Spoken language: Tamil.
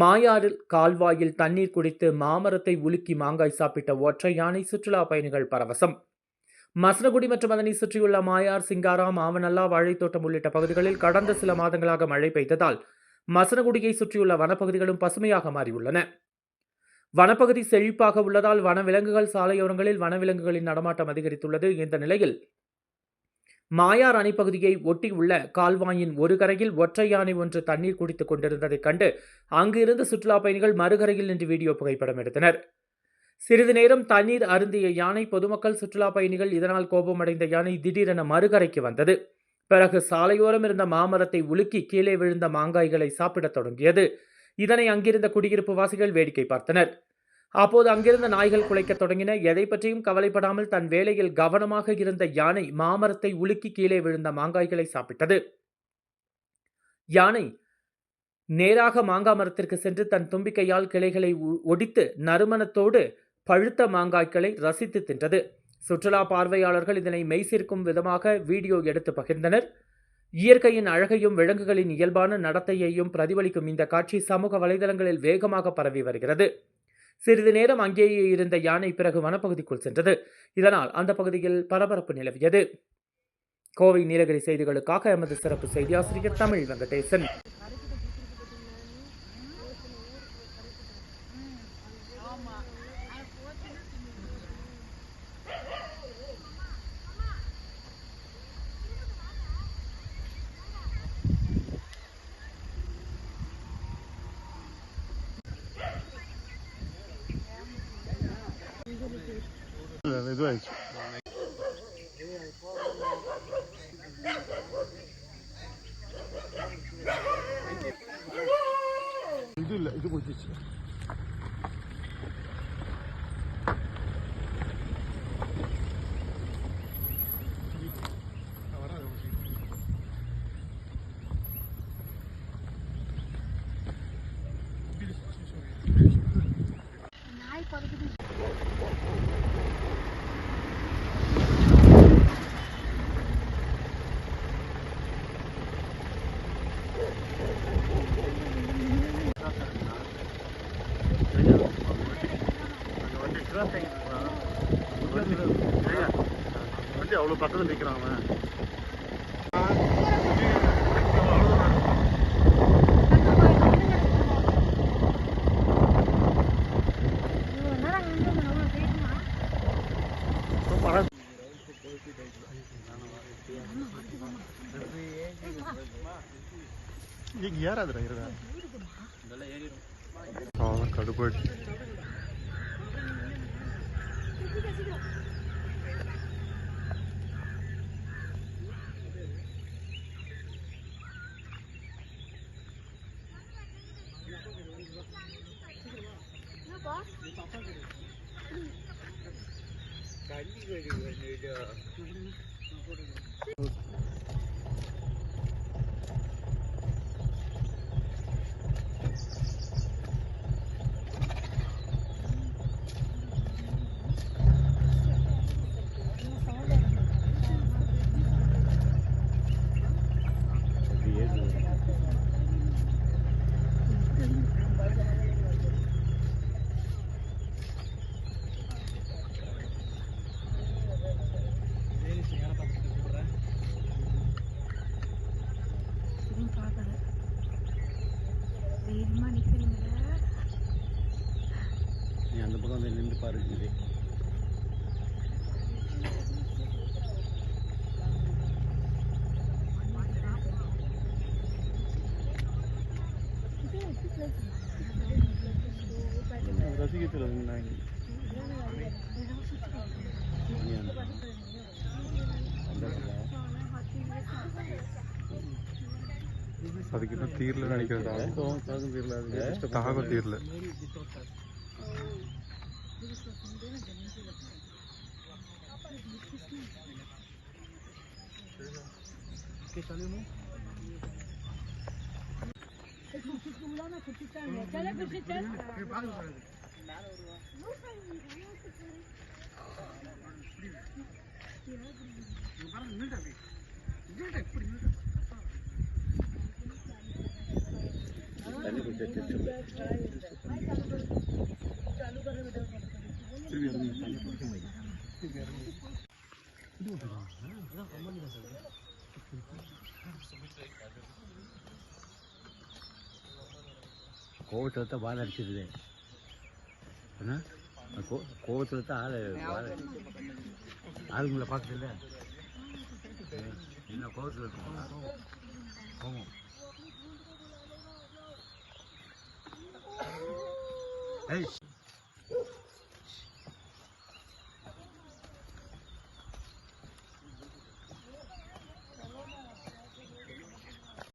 மாயாறில் கால்வாயில் தண்ணீர் குடித்து மாமரத்தை உலுக்கி மாங்காய் சாப்பிட்ட ஒற்றை யானை சுற்றுலா பயணிகள் பரவசம். மசனகுடி மற்றும் அதனை சுற்றியுள்ள மாயார் சிங்காரா ஆவநல்லா வாழைத்தோட்டம் உள்ளிட்ட பகுதிகளில் கடந்த சில மாதங்களாக மழை பெய்ததால் மசனகுடியை சுற்றியுள்ள வனப்பகுதிகளும் பசுமையாக மாறியுள்ளன. வனப்பகுதி செழிப்பாக உள்ளதால் வனவிலங்குகள் சாலையோரங்களில் வனவிலங்குகளின் நடமாட்டம் அதிகரித்துள்ளது. இந்த நிலையில் மாயார் அணைப்பகுதியை ஒட்டியுள்ள கால்வாயின் ஒரு கரையில் ஒற்றை யானை ஒன்று தண்ணீர் குடித்துக் கொண்டிருந்ததைக் கண்டு அங்கிருந்து சுற்றுலா பயணிகள் மறுகரையில் நின்று வீடியோ புகைப்படம் எடுத்தனர். சிறிது நேரம் தண்ணீர் அருந்திய யானை பொதுமக்கள் சுற்றுலா பயணிகள் இதனால் கோபமடைந்த யானை திடீரென மறுகரைக்கு வந்தது. பிறகு சாலையோரம் இருந்த மாமரத்தை உலுக்கி கீழே விழுந்த மாங்காய்களை சாப்பிடத் தொடங்கியது. இதனை அங்கிருந்த குடியிருப்பு வாசிகள் வேடிக்கை பார்த்தனர். அப்போது அங்கிருந்த நாய்கள் குலைக்க தொடங்கின. எதை பற்றியும் கவலைப்படாமல் தன் வேலையில் கவனமாக இருந்த யானை மாமரத்தை உலுக்கி கீழே விழுந்த மாங்காய்களை சாப்பிட்டது. யானை நேராக மாங்காய் மரத்திற்கு சென்று தன் தும்பிக்கையால் கிளைகளை ஒ- ஒடித்து நறுமணத்தோடு பழுத்த மாங்காய்களை ரசித்து தின்றது. சுற்றுலா பார்வையாளர்கள் இதனை மெய்சிற்கும் விதமாக வீடியோ எடுத்து பகிர்ந்தனர். இயற்கையின் அழகையும் விலங்குகளின் இயல்பான நடத்தையையும் பிரதிபலிக்கும் இந்த காட்சி சமூக வலைதளங்களில் வேகமாக பரவி வருகிறது. சிறிது நேரம் அங்கேயே இருந்த யானை பிறகு வனப்பகுதிக்குள் சென்றது. இதனால் அந்த பகுதியில் பரபரப்பு நிலவியது. கோவை நீலகிரி செய்திகளுக்காக எமது சிறப்பு செய்தி ஆசிரியர் தமிழ் வெங்கடேசன். 对。你这来这么些？வண்டி அவ்வளோ பக்கத்தில் நிற்கிறான் அவன் ಈಗ ಯಾರಾದ್ರ ಇರದ ಅವಾಗ ಕಡುಬಡಿ நீ ரசிகத்தில் நாங்கள் அதுக்கு இன்னும் தீரல நினைக்கிறேன் தாகம். தாகம் தீரல அது தாகம் தீரல தண்ணி குடி திரும்பி இறங்குங்க தண்ணி குடிக்க கோவத்தில் தான் அடிச்சிருது என்ன? கோ கோவத்தில் தான் ஆள் வாழை ஆளுங்களை பார்க்கல என்ன கோவத்தில் இருக்கோம் கோவம். ஏய்